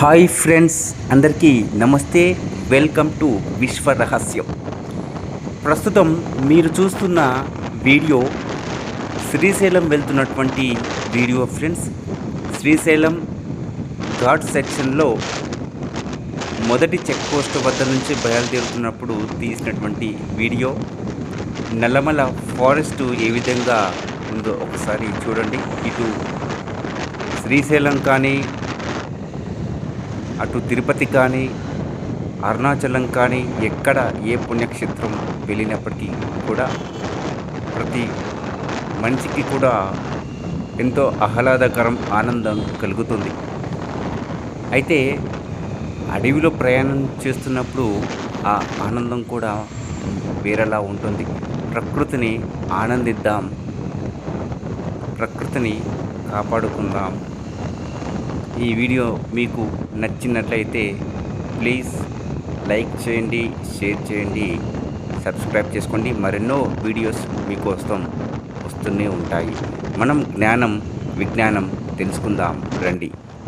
Hi friends అందరికీ నమస్తే welcome to విశ్వ రహస్యం. ప్రస్తుతం మీరు చూస్తున్న వీడియో శ్రీశైలం వెళ్తున్నటువంటి వీడియో ఫ్రెండ్స్. శ్రీశైలం ఘాట్ సెక్షన్లో మొదటి చెక్ పోస్ట్ వద్ద నుంచి బయలుదేరుతున్నప్పుడు తీసినటువంటి వీడియో. నల్లమల ఫారెస్ట్ ఏ విధంగా ఉందో ఒకసారి చూడండి. ఇటు శ్రీశైలం కానీ అటు తిరుపతి కానీ అరుణాచలం కానీ ఎక్కడ ఏ పుణ్యక్షేత్రం వెళ్ళినప్పటికీ కూడా ప్రతి మనిషికి కూడా ఎంతో ఆహ్లాదకరం ఆనందం కలుగుతుంది. అయితే అడవిలో ప్రయాణం చేస్తున్నప్పుడు ఆ ఆనందం కూడా వేరేలా ఉంటుంది. ప్రకృతిని ఆనందిద్దాం ప్రకృతిని కాపాడుకుందాం ఈ వీడియో మీకు నచ్చినట్లయితే ప్లీజ్ లైక్ చేయండి షేర్ చేయండి సబ్స్క్రైబ్ చేసుకోండి. మరెన్నో వీడియోస్ మీకోసం వస్తూనే ఉంటాయి. మనం జ్ఞానం విజ్ఞానం తెలుసుకుందాం. రండి.